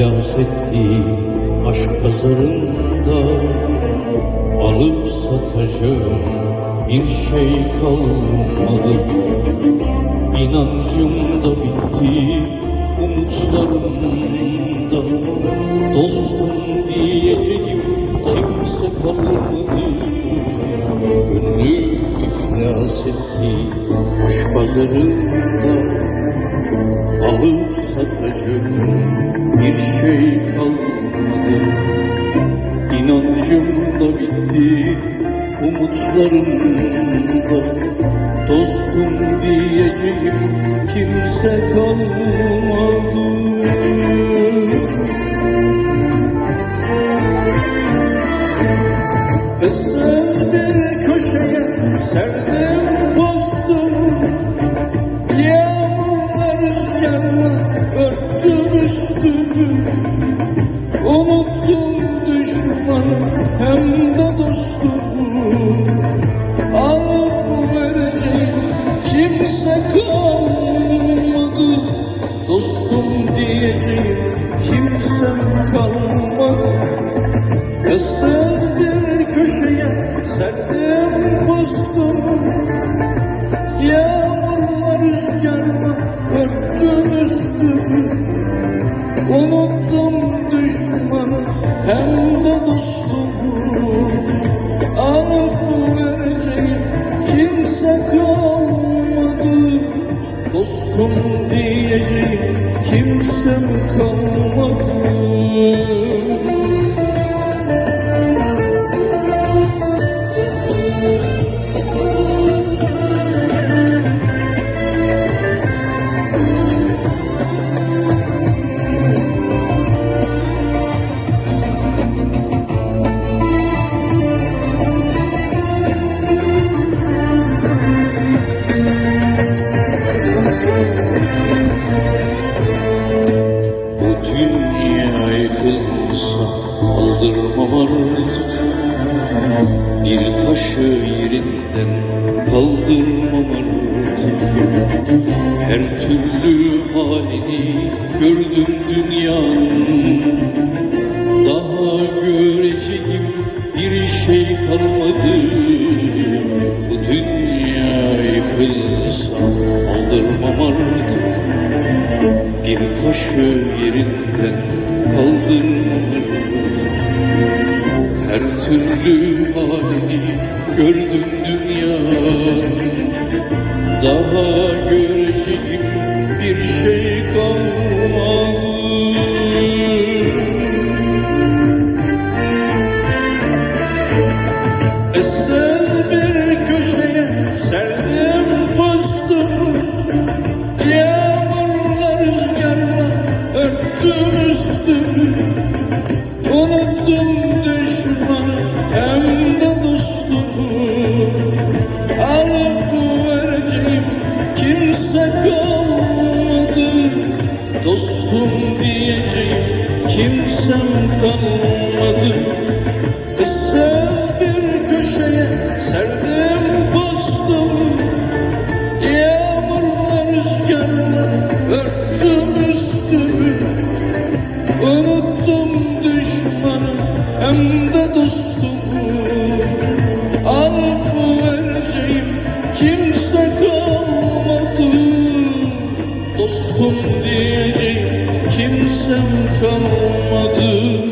etti aşk pazarında. Alıp satacağım bir şey kalmadı. İnancım da bitti umutlarım da Dostum diyeceğim kimse kalmadı. Gönlüm iflas etti aşk pazarında Alıp satacağım bir şey kalmadı. İnancım da bitti umutlarım da. Dostum diyeceğim kimse kalmadı düşmanı hem de dostumu Alıp vereceğim kimse kalmadı. Dostum diyeceğim kimsem kalmadı aldırmam artık Bir taşı yerinden kaldırmam artık Her türlü halini gördüm dünyanın. Daha göreceğim bir şey kalmadı. Bu dünya yıkılsa aldırmam artık. Bir taşı yerinden kaldırmadı Her türlü halini gördüm dünyanın Daha göreceğim bir şey kalmadı. Issız bir köşeye serdim postumu Yağmurla rüzgarla örttüm üstümü kalmadı Issız bir köşeye serdim postumu Yağmurla rüzgarla örttüm üstümü. Unuttum düşmanı hem de dostumu. Alıp vereceğim kimse kalmadı. Dostum diyeceğim kimsem kalmadı